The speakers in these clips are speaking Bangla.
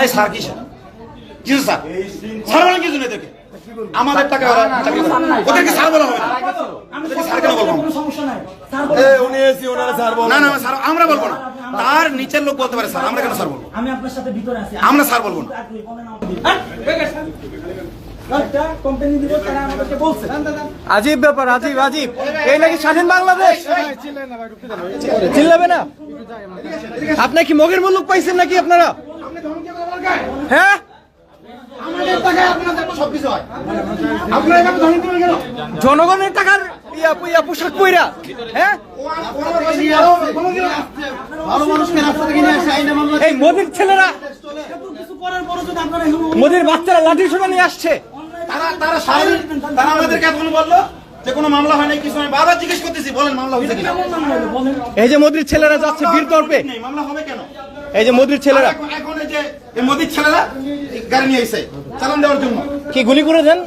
এই স্যার কি স্যার? কিছু স্যার? স্যার বলেন কিছু নেই এদেরকে? আমাদের টাকা ওরা চাকরি করে। ওদেরকে স্যার বলা হবে স্যার কেন বলব? আমরা? সমস্যা নাই স্যার এ, উনি এসি ওনারা স্যার বলেন না না স্যার আমরা বলব না। তার নিচের লোক বলতে পারে স্যার। আমরা কেন স্যার বলব? আমি আপনার সাথে ভিতরে আছি। আমরা স্যার বলব না। একটা কোম্পানি দিব তারা আমাদেরকে বলছে আজীব ব্যাপার আজীব আজীব। এই নাকি স্বাধীন বাংলাদেশ? চিল্লাবে না। আপনার কি মগের মুল্লুক পাইছেন নাকি আপনারা? হ্যাঁ। জনগণের টাকার পোশাক পইরা হ্যাঁ এই মোদির ছেলেরা মোদির বাচ্চারা লাঠি সোনা নিয়ে আসছে। তারা তারা তারা আমাদেরকে এতক্ষণ বলল যে কোনো মামলা হয় নাই কিছু বারবার জিজ্ঞেস করতেছি বলেন মামলা হয়েছে কিনা? কেমন নাম হলো বলেন এই যে মোদির ছেলেরা যাচ্ছে বীর তর্পে মামলা হবে কেন? এই যে মোদির ছেলেরা। এখন এই মোদির ছেলেরা গাড়ি নিয়ে এসে চালান দেওয়ার জন্য। কি গুলি করে দেন?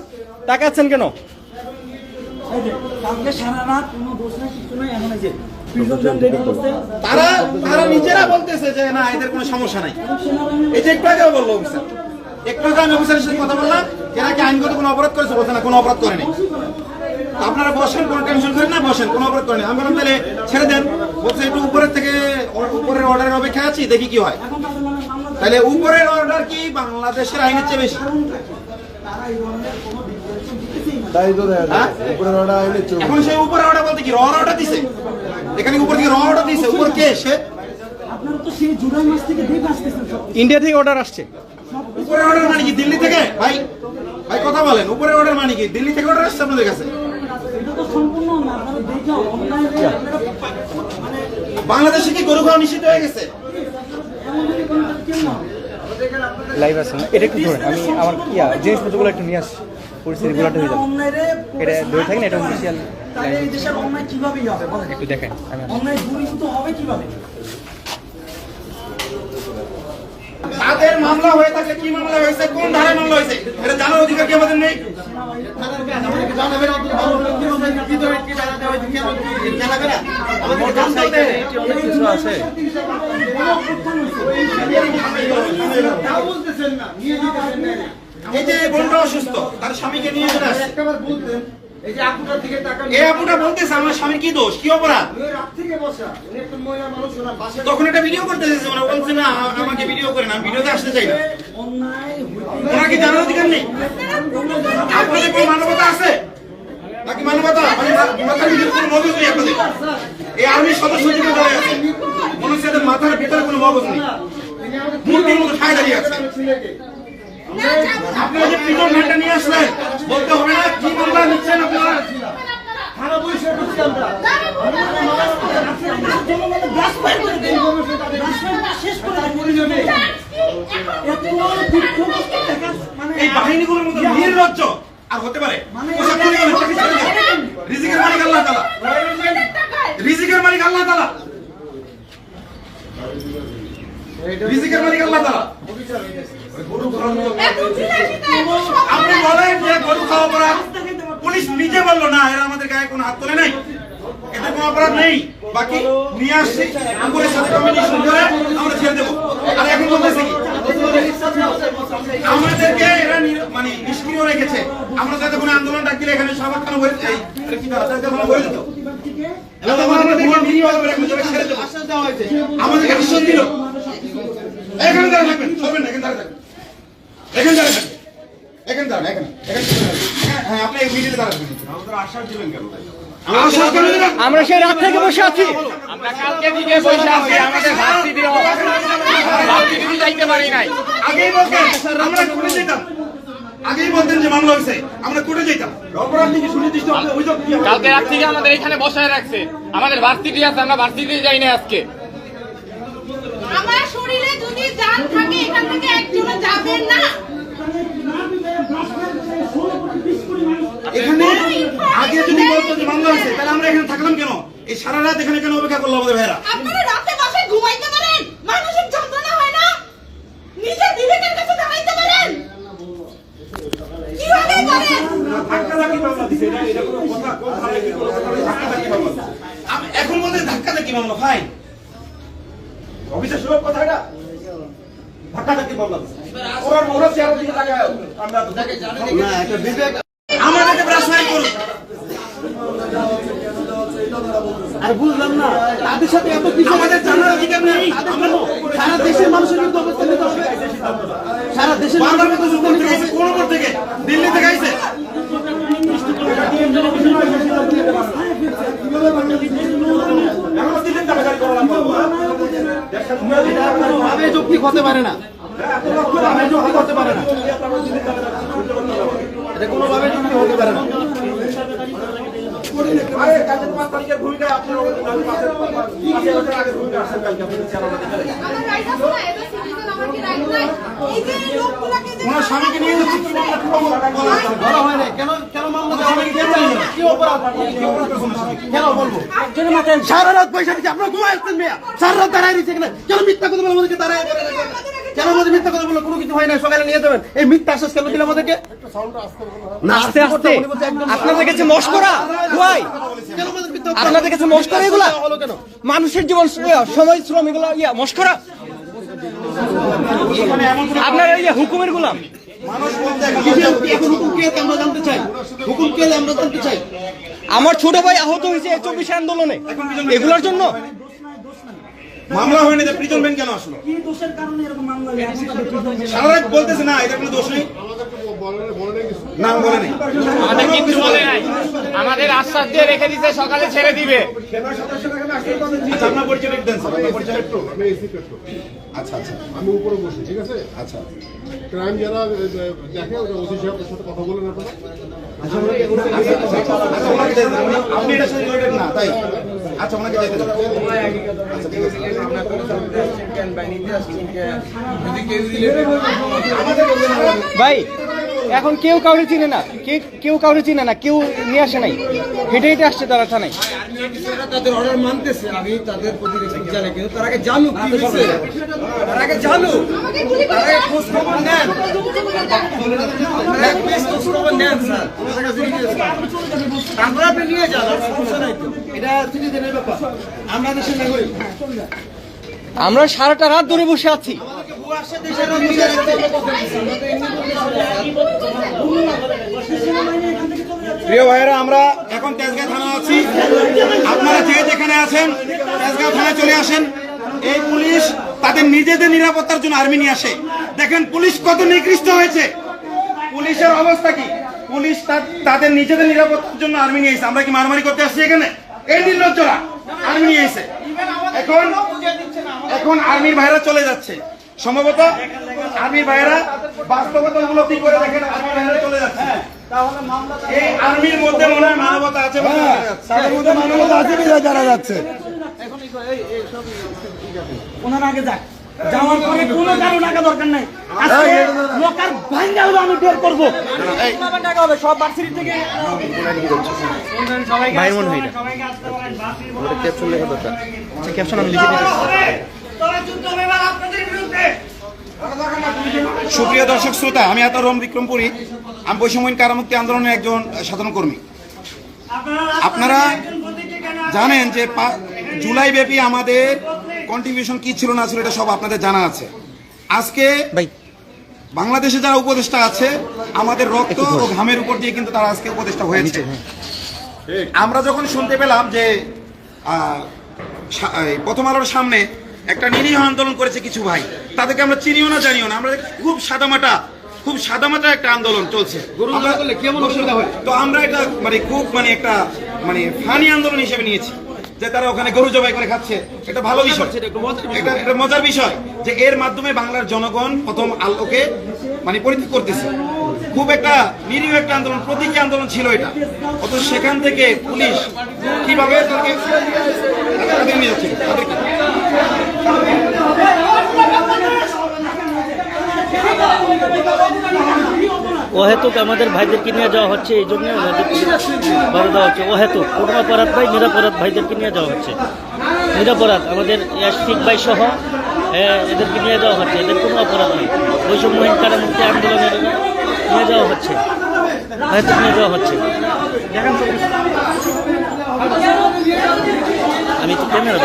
তাকাচ্ছেন কেন? এই যে কালকে সারা রাত কোনো দোষ নাই কিছু নাই এখন এই যে প্রিজন রেডি করতে তারা তারা নিজেরা বলতেছে যে না এদের কোনো সমস্যা নাই। এই যে একটু আগেও বলল অফিসার। একটু আগে আমি অফিসারের সাথে কথা বললাম এরা কি আইনগত কোনো অপরাধ করেছে বলছে না কোনো অপরাধ করেনি। আপনারা বসেন কোনো টেনশন করেন না বসেন কোনো অপরাধ করেনি। আমি বললাম তাহলে ছেড়ে দেন। বলছে একটু উপরের থেকে উপরের অর্ডারের অপেক্ষা আছি দেখি কি হয় এখন তাদের মানে মামলা তাহলে উপরের অর্ডার কি বাংলাদেশের আইনের চেয়ে বেশি? তাই তো হ্যাঁ? এখন অর্ডার বলতে কি? র অর্ডার দিছে? এখানে উপর থেকে র অর্ডার দিছে। উপর কে? সে? আপনারা তো সেই জুলাই মাস থেকে দেখে আসতেছেন সব ইন্ডিয়া থেকে অর্ডার আসছে। উপরে অর্ডার মানে কি? দিল্লি থেকে? ভাই ভাই কথা বলেন। উপরে অর্ডার মানে কি? দিল্লি থেকে অর্ডার আসছে আপনাদের কাছে? মানে বাংলাদেশে কি গরু খাওয়া নিষিদ্ধ হয়ে গেছে এমন যদি কোনো কেউ না লাইভ আছে না? এটা একটু ধরে আমি আমার ইয়া জিনিসপত্রগুলো একটু নিয়ে আসি। পরিস্থিতি গুলো হয়ে যাবে। অনলাইনে এটা ধরে থাকেন এটা অফিসিয়াল একটু দেখেন আমি দূরীভূত হবে কীভাবে? তাদের মামলা হয়ে থাকলে কি মামলা হয়েছে? কোন ধারায় মামলা হয়েছে? এটা জানার অধিকার কি আমাদের নেই? এই যে বোনটা অসুস্থ, তার স্বামীকে নিয়ে চলে আসছে। এই আপুটা বলতেছে আমার স্বামীর কি দোষ? কি অপরাধ? তখন এটা ভিডিও করতেছে ওরা বলছে না আমাকে ভিডিও করে না ভিডিওতে আসতে চাই না। অন্যায় হইতে ওরা কি জানার অধিকার নেই? আপনাদের মানবতা আছে? নাকি মানবতা? মানে মাথার ভিতরে কোনো মগজ নেই আপনাদের? এই আর্মির সদস্য যেটা দাঁড়িয়ে আছে মনে হচ্ছে মাথার ভিতরে কোনো মগজ নেই। মূর্তির মতো ঠায় দাঁড়িয়ে আছে। আপনারা যে পিটন ভ্যানটা নিয়ে আসলেন বলতে হবে না কি মামলা নিচ্ছেন আপনারা? থানা করছি আমরা। মানে এই বাহিনীগুলোর মধ্যে নির্লজ্জ। আর হতে পারে দেবে। রিজিকের মালিক আল্লাহ রিজিকের মালিক আল্লাহ তাআলা। রিজিকের মালিক আল্লাহ তাআলা। আপনি বলেন যে গরু খাওয়া অপরাধ। পুলিশ নিজে বলল না এরা আমাদের গায়ে কোনো হাত তোলে নাই। এদের কোনো অপরাধ নেই। বাকি নিয়ে আসছি আমগুলোর সাথে কমিউনিকেশন করে আমরা ছেড়ে দেবো। আর এখন বলতেছে আমাদেরকে এরা মানে নিষ্ক্রিয় রেখেছে। আমরা যাতে কোনো আন্দোলন ডাক দিলে এখানে সবার কেন হয়ে কোনো হয়ে যেত করে এখন দিল। এখানে দাঁড়া থাকবেন সরবেন না এখানে দাঁড়া থাকবেন এখানে দাঁড়া থাকবেন এখানে দাঁড়ান এখানে এখানে হ্যাঁ আপনি এই মিডিলে দাঁড়াবেন আশ্বাস কেন দিলেন আমরা সেই রাত থেকে বসে আছি। আমরা কালকে থেকে বসে আছি আমাদের ভার্সিটিও ভার্সিটি যাইতে পারি নাই। আগেই বলতেন আমরা কোর্টে যেতাম। আগেই বলতেন যে মামলা হয়েছে আমরা কোর্টে যেতাম। অপরাধ থেকে সুনির্দিষ্ট অভিযোগ কালকে রাত থেকে আমাদের এখানে বসায় রাখছে। আমাদের ভার্সিটি আছে আমরা ভার্সিটি যাই না আজকে। আমার শরীরে যদি জান থাকে এখান থেকে একজনে যাবেন না। এখানে আগে যদি বলতো যে মামলা হয়েছে তাহলে আমরা এখানে থাকলাম কেন? এই সারা রাত এখানে কেন অপেক্ষা করল আমাদের ভাইরা আপনারা রাতে বসে ঘুমাইতে পারেন মানসিক যন্ত্রণা হয় না? নিজের বিবেকের কাছে দাঁড়াইতে পারেন? কীভাবে করেন? আমি এখন বলতে ধাক্কা দেখি মামলা ভাই অফিসের সুযোগ কথা এটা ধাক্কা তাদেরকে বললাম ওরা ওরা চেয়ারের দিকে তাকায়। আমরা না একটা বিবেক আমাদেরকে ব্রাশমারি করুন আর বুঝলাম তাদের সাথে এত কিছু আমাদের জানার অধিকার নেই। সারা দেশের মানুষের কিন্তু অবস্থান নিতে হবে। সারা দেশের বাংলার মতো কোন থেকে দিল্লি থেকে আইছে। যৌক্তিক হতে পারে না ভাবে যৌক্তিক হতে পারে না এটা কোনোভাবে যৌক্তিক হতে পারে না আরে, কালকে পাঁচ তারিখের ভূমিকায় আপনারা ওই পাঁচের- পাঁচের বছর আগের ভূমিকা আসছেন কালকে আপনাদের চেয়ারের মধ্যে। আমার রাইট আছে না এটা সিটিজেন আমার কি রাইট নাই এই যে লোকগুলাকে যে ওনার স্বামীকে নিয়ে যাচ্ছি কি বলা- কি বলা- বলা হচ্ছে? বলা হয় না কেন কেন মামলা দেওয়া হয়নি? কেন জানি না? কি অপরাধ কেন বলব সারা রাত পয়সা দিচ্ছে আপনারা ঘুমাই আসছেন মেয়া। সারা রাত দাঁড়ায় দিচ্ছে কেন কেন মিথ্যা কথা বলে আমাদেরকে দাঁড়ায় কেন আমাদের মিথ্যা কথা বলে কোনো কিছু হয় না? সকালে নিয়ে যাবেন। এই মিথ্যা আশ্বাস কেন দিলে আমাদেরকে? না আস্তে আস্তে উনি বলছে একদম আপনাদের কাছে মস্করা। ভাই। কেন আমাদের মিথ্যা আপনাদের কাছে মস্করা এগুলা? মানুষের জীবন ইয়া, সময় শ্রম এগুলো ইয়া মস্করা? আপনার এই যে হুকুমের গুলাম। আমরা জানতে চাই। হুকুম কে আমরা জানতে চাই? আমার ছোট ভাই আহত হয়েছে এই চব্বিশে আন্দোলনে। এগুলোর জন্য? মামলা হয়নি যে প্রিজন কেন আসলো? কি দোষের কারণে এরকম মামলা সারা রাত বলতেছে না এটা কোনো দোষ নেই। না বলে নেই আমাদের কিন্তু বলে নাই। আমাদের আশ্বাস দিয়ে রেখে দিতে সকালে ছেড়ে দিবে। আচ্ছা আচ্ছা আচ্ছা। আমি উপরে বসি ঠিক আছে? আচ্ছা। ক্রাইম যারা এ, এ, দেখে ওসি সাহেবের সাথে কথা বলেন আপনারা আচ্ছা ওনাকে দিয়ে দেন। উনি- আপনি সাথে না তাই আচ্ছা ওনাকে। আচ্ছা ভাই এখন কেউ কাউরে চিনে না। কে- কেউ কাউরে চিনে না কেউ নিয়ে আসে নাই। হেঁটে হেঁটে আসছে তারা থানায়। তাদের অর্ডার মানতেছে আমি তাদের প্রতি জানাই কিন্তু তার আগে জানুক কি হয়েছে। তার আগে জানুক। তার আগে খোঁজ খবর নেন খোঁজ খবর নেন স্যার। আমাদের কাছে request। তারপরে আপনি নিয়ে যান সমস্যা নাই তো। এটা সিটিজেনের ব্যাপার। আমরা দেশের নাগরিক। আমরা সারাটা রাত ধরে বসে আছি। প্রিয় ভাইয়েরা, আমরা এখন তেজগাঁ থানা আছি। আপনারা যে যেখানে আছেন তেজগাঁ থানায় চলে আসেন। এই পুলিশ তাদের নিজেদের নিরাপত্তার জন্য আর্মি নিয়ে আসে। দেখেন, পুলিশ কত নিকৃষ্ট হয়েছে। পুলিশের অবস্থা কি? পুলিশ তাদের নিজেদের নিরাপত্তার জন্য আর্মি নিয়ে এসে আমরা কি মারামারি করতে আসছি এখানে? এই নির্লজ্জরা, আর্মি নিয়ে এসে এখন এখন আর্মির ভাইরা চলে যাচ্ছে। সম্ভবত আর্মির ভাইরা বাস্তবতা উপলব্ধি করে দেখেন? ভাইরা চলে যাচ্ছে। এই আর্মির মধ্যে মনে হয় মানবতা আছে বলে যাচ্ছে। তাদের মধ্যে মানবতা আছে বিধায় জানা যাচ্ছে। ওনার আগে যাক। যাওয়ার পরে কোনো কারও টাকা দরকার নাই। লোকার ভাঙ্গা হলো আমি বের করব। টাকা হবে? সব থেকে ভাইয়ের মনে হয়। না আচ্ছা ক্যাপশন আমি লিখে দিতেছি সুপ্রিয় দর্শক শ্রোতা আমি এত রম বিক্রমপুরী। আমি বৈষম্যহীন কারামুক্তি আন্দোলনের একজন সাধারণ কর্মী। আপনারা জানেন যে পা- জুলাই ব্যাপী আমাদের কন্ট্রিবিউশন কি ছিল না ছিল এটা সব আপনাদের জানা আছে। আজকে ভাই। বাংলাদেশে যারা উপদেষ্টা আছে আমাদের রক্ত ও ঘামের উপর দিয়ে কিন্তু তারা আজকে উপদেষ্টা হয়েছে। আমরা যখন শুনতে পেলাম যে প্রথম আলোর সামনে একটা নিরীহ আন্দোলন করেছে কিছু ভাই। তাদেরকে আমরা চিনিও না জানিও না। আমরা খুব সাদামাটা খুব সাদামাটা একটা আন্দোলন চলছে। তো আমরা এটা মানে খুব মানে একটা মানে ফানি আন্দোলন হিসেবে নিয়েছি যে তারা ওখানে গরু জবাই করে খাচ্ছে। এটা ভালো বিষয়। এটা একটা মজার বিষয়। যে এর মাধ্যমে বাংলার জনগণ প্রথম আলোকে মানে পরিত্যাগ করতেছে। খুব একটা নিরীহ একটা আন্দোলন প্রতীকী আন্দোলন ছিল এটা। অত সেখান থেকে পুলিশ কীভাবে তাদেরকে অহেতুক আমাদের ভাইদেরকে নিয়ে যাওয়া হচ্ছে, এই জন্য বাধা দেওয়া হচ্ছে। অহেতুক কোনো অপরাধ ভাই, নিরাপরাধ ভাইদেরকে নিয়ে যাওয়া হচ্ছে। নিরাপরাধ, আমাদের ইয়াসফিক ভাই সহ এদেরকে নিয়ে যাওয়া হচ্ছে। এদের কোনো অপরাধ নেই। বৈষম্যহীন কারামুক্তি আন্দোলনের নিয়ে যাওয়া হচ্ছে। অহেতুক নিয়ে যাওয়া হচ্ছে। আমি তো ক্যামেরা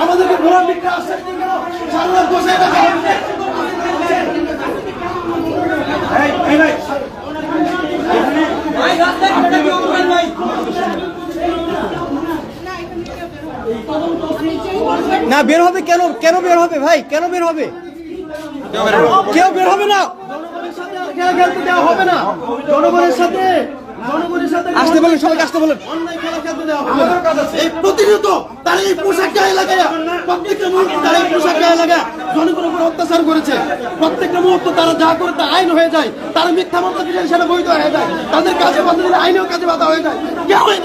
আমাদেরকে ঘোরার দিকটা আশ্বাস সারা বসে এই, এই। ভাই, না বের হবে কেন? কেন বের হবে ভাই? কেন বের হবে? কেউ বের হবে না। জনগণের সাথে আর খেলা খেলতে দেওয়া হবে না। জনগণের সাথে আসতে বলেন সবাইকে আসতে বলেন। অন্যায় খেলা খেলতে দেওয়া হবে না। এই প্রতিনিয়ত তার এই পোশাক গায়ে লাগায় প্রত্যেকটা মুহূর্তে তার এই পোশাক গায়ে লাগায় জনগণের উপর অত্যাচার করেছে। প্রত্যেকটা মুহূর্ত তারা যা করে তা আইন হয়ে যায়। তারা মিথ্যা মামলা সেটা বৈধ হয়ে যায়। তাদের কাজে বাধা দিলে আইনেও কাজে বাধা হয়ে যায়।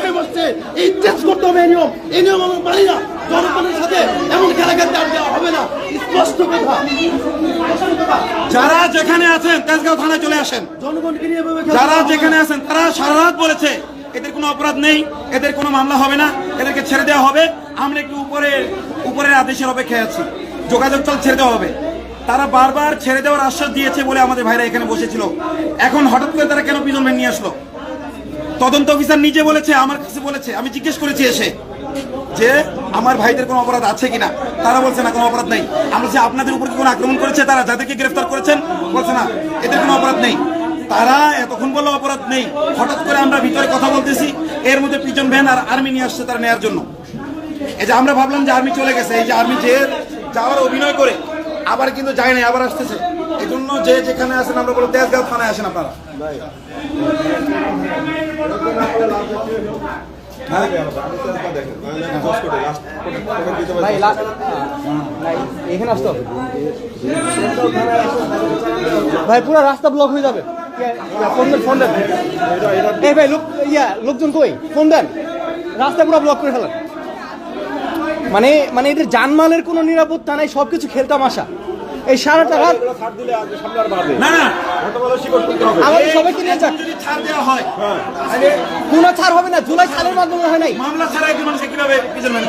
কেউ বসছে এই চেঞ্জ করতে হবে এই নিয়ম। এই নিয়ম আমরা মানি না। জনগণের সাথে এমন খেলা খেলতে দেওয়া হবে না। স্পষ্ট কথা। যারা যেখানে আছেন তেজগাঁও থানায় চলে আসেন। জনগণকে নিয়ে যারা যেখানে আছেন তারা সারা রাত বলেছে এদের কোনো অপরাধ নেই এদের কোনো মামলা হবে না এদেরকে ছেড়ে দেওয়া হবে। আমরা একটু উপরে উপরের আদেশের অপেক্ষায় আছি। যোগাযোগ চল ছেড়ে দেওয়া হবে। তারা বারবার ছেড়ে দেওয়ার আশ্বাস দিয়েছে বলে আমাদের ভাইরা এখানে বসেছিল। এখন হঠাৎ করে তারা কেন পিজন নিয়ে আসলো? তদন্ত অফিসার নিজে বলেছে আমার কাছে বলেছে আমি জিজ্ঞেস করেছি এসে। যে আমার ভাইদের কোনো অপরাধ আছে কিনা? তারা বলছে না, কোনো অপরাধ নেই। আমরা যে আপনাদের উপর কোনো আক্রমণ করেছে, তারা যাদেরকে গ্রেফতার করেছেন, বলছে না, এদের কোনো অপরাধ নেই। তারা এতক্ষণ বলল অপরাধ নেই। হঠাৎ করে আমরা ভিতরে কথা বলতেছি, এর মধ্যে পিজন ভ্যান আর আর্মি নিয়ে আসছে তারা নেয়ার জন্য। এই যে আমরা ভাবলাম যে আর্মি চলে গেছে, এই যে আর্মি যে যাওয়ার অভিনয় করে, আবার কিন্তু যায় নাই, আবার আসতেছে। এই জন্য যে যেখানে আসেন আমরা বলো তেজগাঁও থানায় আসেন আপনারা। এখানে আসতো ভাই, পুরো রাস্তা ব্লক হয়ে যাবে। ফোন দেন ফোন ভাই, লোক ইয়া, লোকজন কই? ফোন দেন। রাস্তা পুরো ব্লক করে ফেলেন। মানে মানে এদের জানমালের কোনো নিরাপত্তা নাই, সবকিছু খেলতাম আসা এই না না। আমাদের সবাইকে নিয়ে যাক। যদি ছাড় দেওয়া হয়। কোনো ছাড় হবে না জুলাই ছাড়ের মাধ্যমে হয় নাই। মামলা ছাড়া একজন মানুষকে কীভাবে পিজন ভ্যান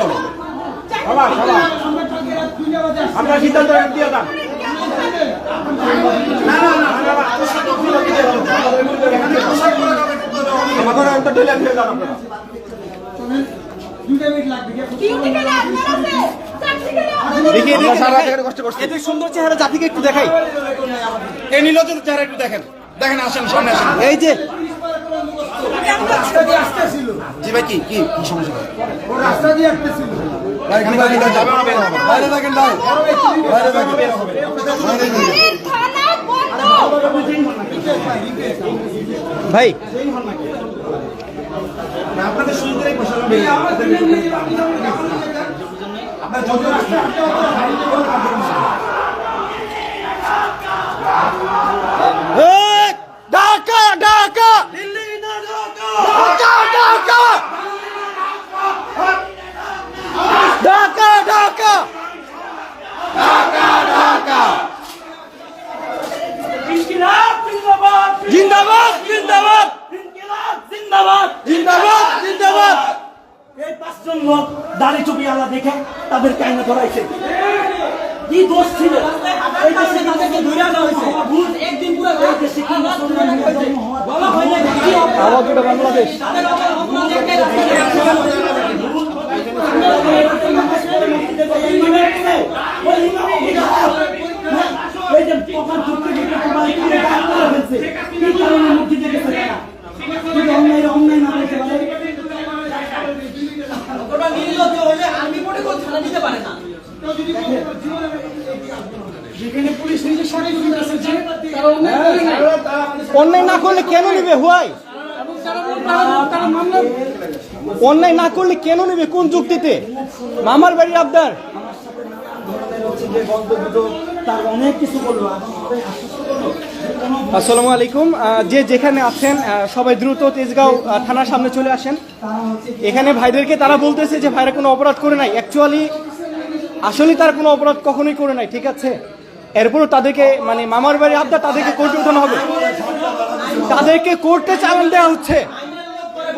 আপনার সিদ্ধান্ত দিয়ে ডিউটি কেন আপনার আছে চাকরি কেন আপনার দেখি এদের সুন্দর চেহারা জাতিকে একটু দেখাই। এই নীলজন চেহারা একটু দেখেন। দেখেন আসেন সামনে আসেন। এই যে জি ভাই কি কি কি সমস্যা? রাস্তা দিয়ে আসতেছিল বাইরে থাকেন ভাই বাইরে থাকেন এই থানা বন্ধ ভাই। আপনাদের সুন্দরই প্রশাসন আপনার যত রাস্তা এই, ঢাকা ঢাকা ঢাকা ঢাকা ঢাকা ঢাকা জিন্দাবাদ জিন্দাবাদ জিন্দাবাদ জিন্দাবাদ এই পাঁচজন লোক দাড়ি টুপি আলা দেখে তাদেরকে আইনে ধরাইছে কি দোষ ছিল এই দেশে তাদেরকে ধরে আনা হয়েছে ভুল একদিন পুরো এই দেশে কি মুসলমান হয়ে জন্ম হওয়া বলা হয় না কি আওয়াজ ওটা বাংলাদেশ এই যে প্রকার যুক্তি দিতে তোমার কি গান করে ফেলছে কি কারণে মুক্তি দিতে তারা কিন্তু অন্যায় অন্যায় না বলতে পারে যেখানে পুলিশ নিজের স্বাধীন আছে যে তারা অন্যায় করে নাই। অন্যায় না করলে কেন নেবে হুয়াই এবং তারা তারা- তারা মামলা অন্যায় না করলে কেন নেবে কোন যুক্তিতে? মামার বাড়ির আবদার। আসসালামু আলাইকুম। যে যেখানে আছেন সবাই দ্রুত তেজগাঁও থানার সামনে চলে আসেন। এখানে ভাইদেরকে তারা বলতেছে যে ভাইরা কোনো অপরাধ করে নাই। অ্যাকচুয়ালি আসলে তার কোনো অপরাধ কখনোই করে নাই, ঠিক আছে? এরপরও তাদেরকে মানে মামার বাড়ি আবদার তাদেরকে কোর্টে উঠানো হবে। তাদেরকে কোর্টে চালান দেওয়া হচ্ছে।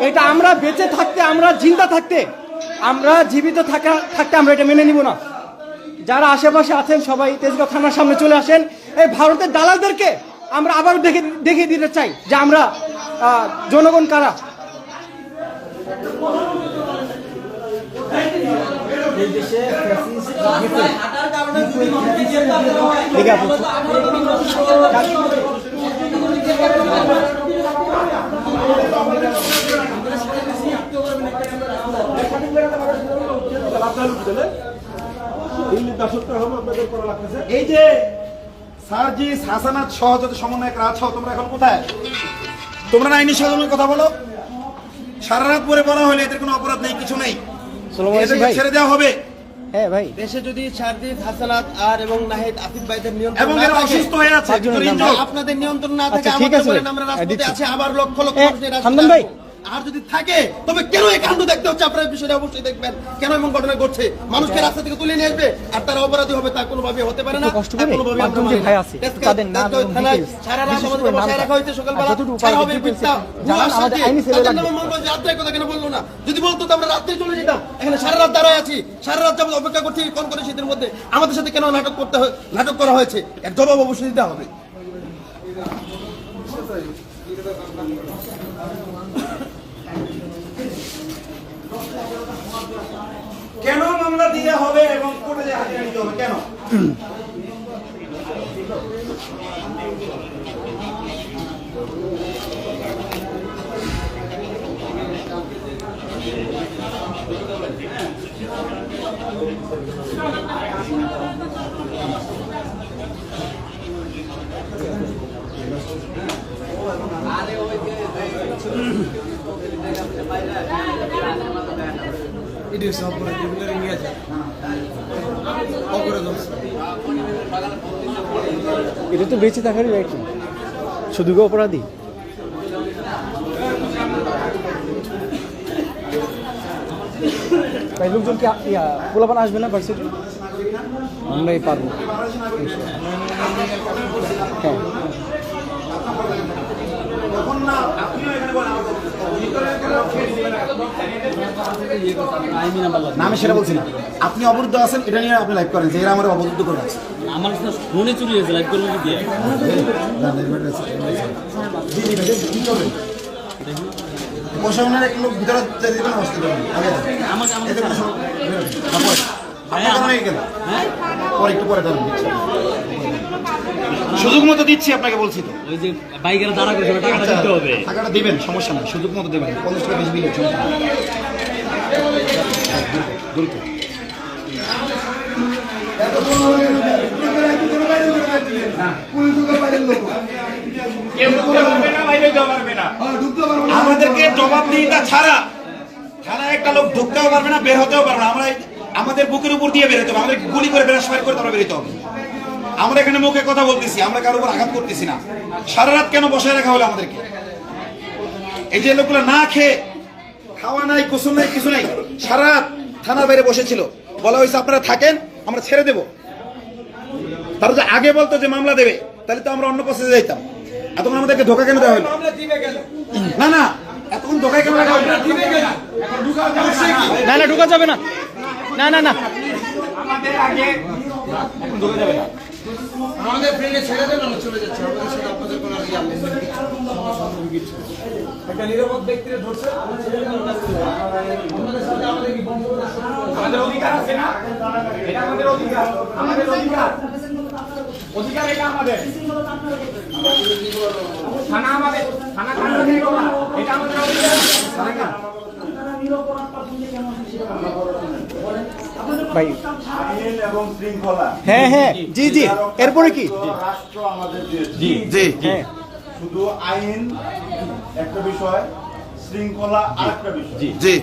এটা আমরা বেঁচে থাকতে, আমরা জিন্দা থাকতে, আমরা জীবিত থাকা, থাকতে আমরা এটা মেনে নিব না। যারা আশেপাশে আছেন, সবাই তেজগাঁও থানার সামনে চলে আসেন। এই ভারতের দালালদেরকে আমরা আবার দেখে দেখিয়ে দিতে চাই যে আমরা জনগণ কারা। ঠিক আছে এই যে সার্জিস হাসানাত সহ যত সমন্বয়করা আছো তোমরা এখন কোথায়? তোমরা না আইনি স্বজনের কথা বলো? সারা রাত পরে বলা হলে এদের কোনো অপরাধ নেই কিছু নেই। ছেড়ে দেওয়া হবে। হ্যাঁ ভাই দেশে যদি হাসানাত আর এবং নাহিদ আফিফ ভাইদের নিয়ন্ত্রণ এবং এরা অসুস্থ হয়ে আছে। আপনাদের নিয়ন্ত্রণ না থাকে আচ্ছা, আমাদের আছে বলেন আমরা রাজপথে আবার লক্ষ লক্ষ মানুষ ভাই। আর যদি থাকে তবে কেন এই কাণ্ড দেখতে হচ্ছে? আপনার বিষয়টা অবশ্যই দেখবেন। কেন এমন ঘটনা ঘটছে? মানুষকে রাস্তা থেকে তুলে নিয়ে আসবে আর তারা অপরাধী হবে তা কোনোভাবে হতে পারে না। কষ্ট করে না। তাদের নাম থানায় সারা রাত আমাদের বসায় রাখা হয়েছে সকালবেলা। ছাড়া হবে details ভুয়া। সেলে তাদের। নামে মনে রাত্রে কথা কেন বলল না? যদি বলতো তো আমরা রাত্রে চলে যেতাম। এখানে সারা রাত দাঁড়ায় আছি। সারা রাত যাবত অপেক্ষা করছি কোন করে শীতের মধ্যে। আমাদের সাথে কেন নাটক করতে হয় নাটক করা হয়েছে? এর জবাব অবশ্যই দিতে হবে। কেন মামলা দিতে হবে এবং কোর্টে হাজিরা নিতে হবে? কেন? এটা তো বেঁচে থাকারই না শুধু কি অপরাধী? ভাই লোকজনকে ইয়া, পোলাপান আসবে না ভার্সিটি? আমরাই পারব। হ্যাঁ। না আপনিও এখানে বলেন আমাকে না আমি সেটা বলছি না আপনি অবরুদ্ধ আছেন এটা নিয়ে আপনি লাইভ করেন যে এরা আমার অবরুদ্ধ করে আছে আমার ফোনে চুরি হয়েছে লাইভ করব কি প্রশাসনের এক লোক ভিতরে দিবেন পরে। কেমন হয়ে গেল? পরে একটু পরে। সুযোগ মতো দিচ্ছি আপনাকে বলছি তো। ওই যে বাইকের দাঁড়া করে টাকাটা দিতে হবে। টাকাটা দিবেন সমস্যা নেই সুযোগ মতো দেবেন। পঞ্চাশ টাকা বেশি দিলে সমস্যা। দ্রুত কেউ ঢুকতে পারবে না বাইরে যেতে পারবে না আমাদেরকে জবাবদিহিতা ছাড়া থানায় একটা লোক ঢুকতেও পারবে না বের হতেও পারবে না। আমরা আমাদের বুকের উপর দিয়ে বেরোতে হবে আমাদের গুলি করে বেরোস ফায়ার করে তারপরে বেরোতে হবে। আমরা এখানে মুখে কথা বলতেছি আমরা কারোর উপর আঘাত করতেছি না। সারা রাত কেন বসায় রাখা হলো আমাদেরকে? এই যে লোকগুলো না খেয়ে খাওয়া নাই কুসুম নাই কিছু নাই সারা রাত থানার বাইরে বসেছিল। বলা হয়েছে আপনারা থাকেন আমরা ছেড়ে দেব। তারা যে আগে বলতো যে মামলা দেবে তাহলে তো আমরা অন্য প্রসেসে যাইতাম। এতক্ষণ আমাদেরকে ধোকা কেন দেওয়া হলো? না না এতক্ষণ ধোকায় কেন না। না ঢোকা যাবে না। না না না। আমাদের আগে আমাদের ফ্রেন্ডে ছেড়ে দেন আমরা চলে যাচ্ছি। আমাদের সাথে আপনাদের কোনো আর ইয়া নেই। আমাদের অধিকার আছে না? এটা আমাদের অধিকার। আমাদের অধিকার। অধিকার এটা আমাদের। থানা আমাদের। থানা থানা এটা আমাদের অধিকার। ভাই। এবং শৃঙ্খলা হ্যাঁ হ্যাঁ জি জি। এরপরে কি? রাষ্ট্র আমাদের জি জি হ্যাঁ। শুধু আইন একটা বিষয় শৃঙ্খলা আরেকটা বিষয়। জি জি।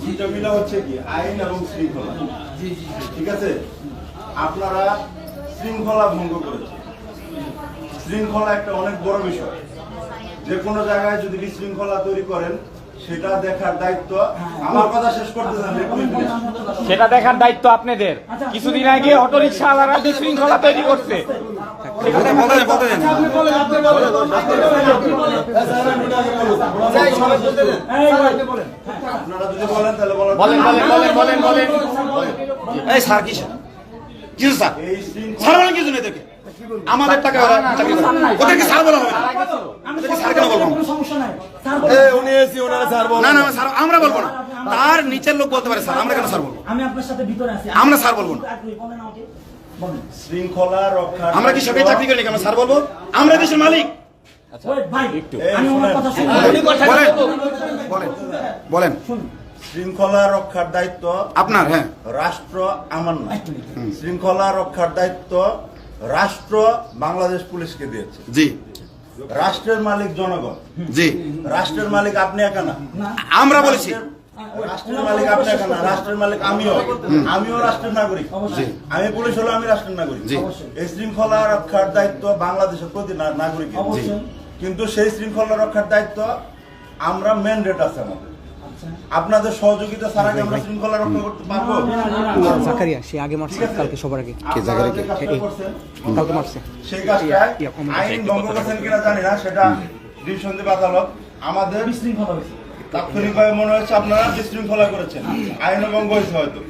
দুইটা মিলা হচ্ছে কি? আইন এবং শৃঙ্খলা। জি। ঠিক আছে? আপনারা শৃঙ্খলা ভঙ্গ করেছেন। শৃঙ্খলা একটা অনেক বড় বিষয়। যে কোনো জায়গায় যদি বিশৃঙ্খলা তৈরি করেন সেটা দেখার দায়িত্ব আমার কথা শেষ please। সেটা দেখার দায়িত্ব আপনাদের। কিছুদিন আগে অটো রিক্সা আলাদা বিশৃঙ্খলা তৈরি করছে বলতে দেন, বলতে দেন। আপনারা যদি বলেন বলেন। বলেন বলেন বলেন বলেন বলেন। এই স্যার কিসের কিছু স্যার? স্যার বলেন কিছু নেই এদেরকে। আমাদের টাকা ওরা চাকরি ওদেরকে স্যার বলা হবে না। স্যার কেন বলব? আমরা? উনি এসি ওনারা স্যার না না স্যার আমরা বলব না। তার নিচের লোক বলতে পারে স্যার আমরা কেন স্যার বলব? আমি আপনার সাথে ভিতরে আছি। আমরা স্যার বলব না। শৃঙ্খলা রক্ষা আমরা কি সবাই চাকরি করি আমরা স্যার বলব? আমরা দেশের মালিক। কথা শুনুন। বলেন বলেন। বলেন। শৃঙ্খলা রক্ষার দায়িত্ব আপনার হ্যাঁ। রাষ্ট্র আমার না শৃঙ্খলা রক্ষার দায়িত্ব রাষ্ট্র বাংলাদেশ পুলিশকে দিয়েছে। জি। রাষ্ট্রের মালিক জনগণ। জি। রাষ্ট্রের মালিক আপনি একা না? আমরা বলেছি। রাষ্ট্রের মালিক আপনি একা না? রাষ্ট্রের মালিক আমিও। আমিও রাষ্ট্রের নাগরিক। আমি পুলিশ হলো আমি রাষ্ট্রের নাগরিক। এই শৃঙ্খলা রক্ষার দায়িত্ব বাংলাদেশের প্রতি না- নাগরিকের। কিন্তু সেই শৃঙ্খলা রক্ষার দায়িত্ব আমরা ম্যান্ডেট আছে আমাদের। আপনাদের সহযোগিতা ছাড়া কি আমরা শৃঙ্খলা রক্ষা করতে পারব? জাকারিয়া সে আগে মারছে কালকে সবার আগে। কে জাকারিয়া কে? কালকে মারছে। সেই কাজটা আইন ভঙ্গ করছেন কিনা জানি না সেটা ডিভিশন দেবে আদালত আমাদের বিশৃঙ্খলা হয়েছে। তাৎক্ষণিকভাবে মনে হচ্ছে আপনারা বিশৃঙ্খলা করেছেন। আইন ভঙ্গ হয়েছে হয়তো।